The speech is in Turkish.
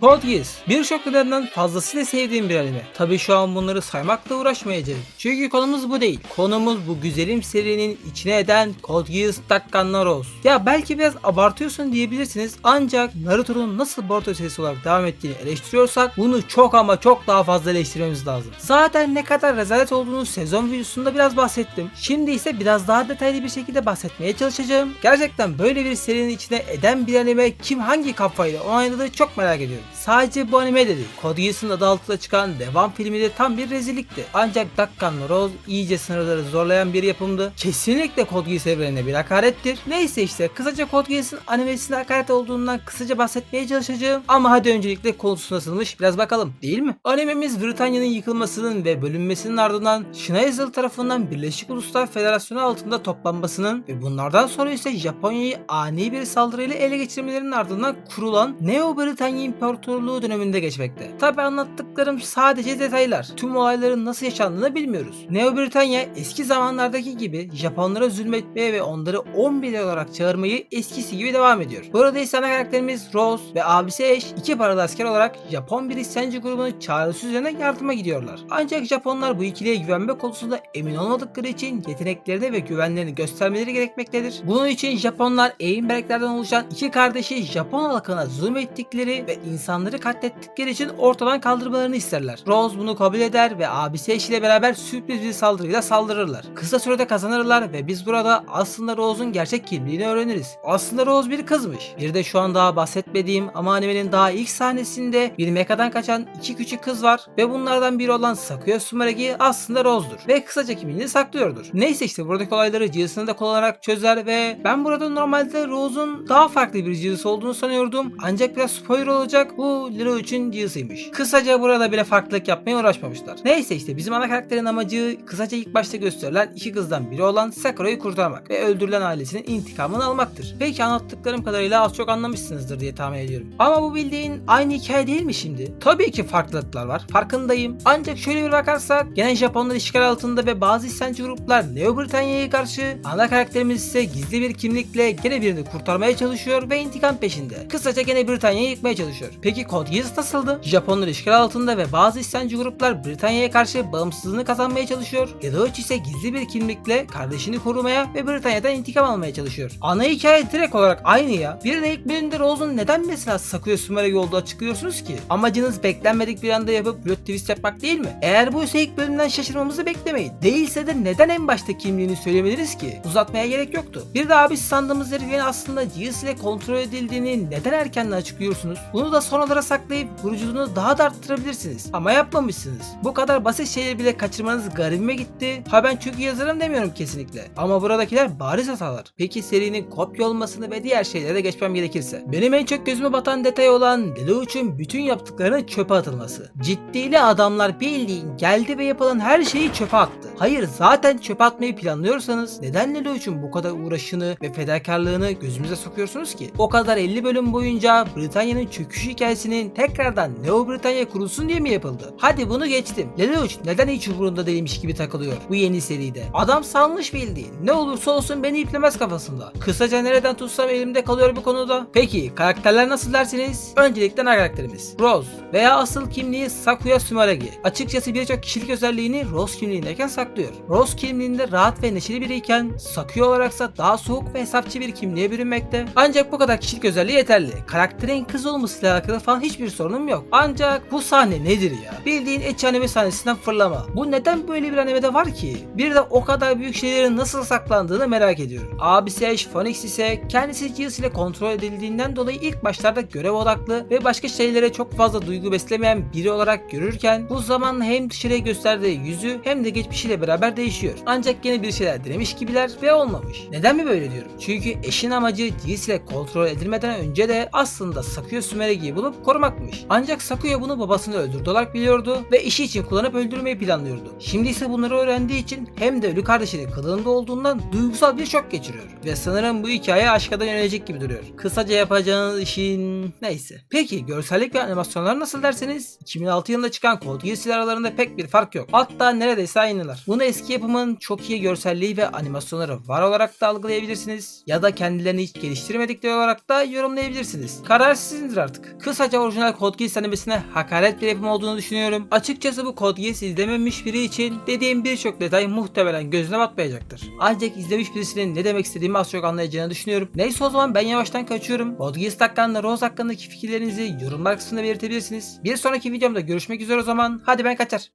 Code Geass birçok nedenden fazlasıyla sevdiğim bir anime. Tabi şu an bunları saymakla uğraşmayacağım. Çünkü konumuz bu değil. Konumuz bu güzelim serinin içine eden Code Geass Takkan Rose. Ya belki biraz abartıyorsun diyebilirsiniz ancak Naruto'nun nasıl Boruto serisi olarak devam ettiğini eleştiriyorsak bunu çok ama çok daha fazla eleştirmemiz lazım. Zaten ne kadar rezalet olduğunu sezon videosunda biraz bahsettim. Şimdi ise biraz daha detaylı bir şekilde bahsetmeye çalışacağım. Gerçekten böyle bir serinin içine eden bir anime kim hangi kafayla onayladığı çok merak ediyorum. Sadece bu anime de değil. Code Geass'ın adı altında çıkan devam filmi de tam bir rezillikti. Ancak Dakkan Rose iyice sınırları zorlayan bir yapımdı. Kesinlikle Code Geass evrenine bir hakarettir. Neyse işte kısaca Code Geass'ın animesine hakaret olduğundan kısaca bahsetmeye çalışacağım. Ama hadi öncelikle konusu nasılmış biraz bakalım değil mi? Animemiz Britanya'nın yıkılmasının ve bölünmesinin ardından Schneizel tarafından Birleşik Uluslar Federasyonu altında toplanmasının ve bunlardan sonra ise Japonya'yı ani bir saldırıyla ele geçirmelerinin ardından kurulan Neo Britanya İmparatorluğu döneminde geçmekte. Tabi anlattıklarım sadece detaylar. Tüm olayların nasıl yaşandığını bilmiyoruz. Neo Britanya eski zamanlardaki gibi Japonlara zulmetmeye ve onları 11 olarak çağırmayı eskisi gibi devam ediyor. Burada ise ana karakterimiz Rose ve abisi Ash iki paralı asker olarak Japon bir isyancı grubunun çağrısı üzerine yardıma gidiyorlar. Ancak Japonlar bu ikiliye güvenme konusunda emin olmadıkları için yeteneklerini ve güvenlerini göstermeleri gerekmektedir. Bunun için Japonlar Einberglerden oluşan iki kardeşi Japon halkına zulmettikleri ve insanları katlettikleri için ortadan kaldırmalarını isterler. Rose bunu kabul eder ve abisi ile beraber sürpriz bir saldırıyla saldırırlar. Kısa sürede kazanırlar ve biz burada aslında Rose'un gerçek kimliğini öğreniriz. Aslında Rose bir kızmış. Bir de şu an daha bahsetmediğim ama animenin daha ilk sahnesinde bir mekadan kaçan iki küçük kız var ve bunlardan biri olan Sakuya Sumeragi aslında Rose'dur ve kısaca kimliğini saklıyordur. Neyse işte buradaki olayları cihazını da kullanarak çözer ve ben burada normalde Rose'un daha farklı bir cihaz olduğunu sanıyordum ancak biraz spoiler olacak bu Lilo için cihazıymış. Kısaca burada bile farklılık yapmaya uğraşmamışlar. Neyse işte bizim ana karakterin amacı kısaca ilk başta gösterilen iki kızdan biri olan Sakura'yı kurtarmak ve öldürülen ailesinin intikamını almaktır. Belki anlattıklarım kadarıyla az çok anlamışsınızdır diye tahmin ediyorum. Ama bu bildiğin aynı hikaye değil mi şimdi? Tabii ki farklılıklar var. Farkındayım. Ancak şöyle bir bakarsak gene Japonlar işgal altında ve bazı isyancı gruplar Neo Britanya'ya karşı ana karakterimiz ise gizli bir kimlikle gene birini kurtarmaya çalışıyor ve intikam peşinde. Kısaca gene Britanya'yı yıkmaya çalışıyor. Peki Code Geass nasıldı? Japonlar işgal altında ve bazı isyancı gruplar Britanya'ya karşı bağımsızlığını kazanmaya çalışıyor. Edoichi ise gizli bir kimlikle kardeşini korumaya ve Britanya'dan intikam almaya çalışıyor. Ana hikaye direkt olarak aynı ya. Bir de ilk bölümde Rose'un neden mesela Sakuya Sumeragi olduğu açıklıyorsunuz ki? Amacınız beklenmedik bir anda yapıp plot twist yapmak değil mi? Eğer bu ise ilk bölümden şaşırmamızı beklemeyin. Değilse de neden en başta kimliğini söylemediniz ki? Uzatmaya gerek yoktu. Bir de abi sandığımız herifin aslında GS ile kontrol edildiğini neden erkenden açıklıyorsunuz? Bunu da sonralara saklayıp vuruculuğunu daha da arttırabilirsiniz. Ama yapmamışsınız. Bu kadar basit şeyleri bile kaçırmanız garibime gitti. Ha ben çünkü yazarım demiyorum kesinlikle. Ama buradakiler bariz hatalar. Peki serinin kopya olmasını ve diğer şeylere geçmem gerekirse. Benim en çok gözüme batan detay olan Deluch'un bütün yaptıklarının çöpe atılması. Ciddili adamlar bildiğin geldi ve yapılan her şeyi çöpe attı. Hayır zaten çöpe atmayı planlıyorsanız neden Lelouch'un bu kadar uğraşını ve fedakarlığını gözümüze sokuyorsunuz ki? O kadar 50 bölüm boyunca Britanya'nın çöküş hikayesinin tekrardan Neo Britanya kurulsun diye mi yapıldı? Hadi bunu geçtim. Lelouch neden hiç umurunda değilmiş gibi takılıyor bu yeni seride? Adam salmış bildiğin. Ne olursa olsun beni iplemez kafasında. Kısaca nereden tutsam elimde kalıyor bu konuda. Peki karakterler nasıl dersiniz? Öncelikle ana karakterimiz. Rose veya asıl kimliği Sakuya Sumeragi. Açıkçası birçok kişilik özelliğini Rose kimliğindeyken saklıyor. Rose kimliğinde rahat ve neşeli biriyken Sakuya olaraksa daha soğuk ve hesapçı bir kimliğe bürünmekte. Ancak bu kadar kişilik özelliği yeterli. Karakterin kız olmasıyla alakalı falan hiçbir sorunum yok. Ancak bu sahne nedir ya? Bildiğin etçi anime sahnesinden fırlama. Bu neden böyle bir animede var ki? Bir de o kadar büyük şeylerin nasıl saklandığını merak ediyorum. Abisi Ash Phoenix ise kendisi Giles ile kontrol edildiğinden dolayı ilk başlarda görev odaklı ve başka şeylere çok fazla duygu beslemeyen biri olarak görürken bu zamanla hem dışarıya gösterdiği yüzü hem de geçmişiyle beraber değişiyor. Ancak gene bir şeyler denemiş gibiler ve olmamış. Neden mi böyle diyorum? Çünkü eşin amacı ile kontrol edilmeden önce de aslında Sakuya Sumeregi'yi bulup korumakmış. Ancak Sakuya bunu babasını öldürdü olarak biliyordu ve işi için kullanıp öldürmeyi planlıyordu. Şimdi ise bunları öğrendiği için hem de ölü kardeşinin kılığında olduğundan duygusal bir şok geçiriyor. Ve sanırım bu hikaye aşka da yönelecek gibi duruyor. Kısaca yapacağınız işin neyse. Peki görsellik ve animasyonlar nasıl derseniz 2006 yılında çıkan Code Geass aralarında pek bir fark yok. Hatta neredeyse aynılar. Bunu eski yapımın çok iyi görselliği ve animasyonları var olarak da algılayabilirsiniz ya da kendilerini hiç geliştirmedikleri olarak da yorumlayabilirsiniz. Karar sizindir artık. Kısa Kısaca orijinal Code Geass animesine hakaret bir yapım olduğunu düşünüyorum. Açıkçası bu Code Geass izlememiş biri için dediğim birçok detay muhtemelen gözüne batmayacaktır. Ancak izlemiş birisinin ne demek istediğimi az çok anlayacağını düşünüyorum. Neyse o zaman ben yavaştan kaçıyorum. Code Geass hakkında Rose hakkındaki fikirlerinizi yorumlar kısmında belirtebilirsiniz. Bir sonraki videomda görüşmek üzere o zaman. Hadi ben kaçar.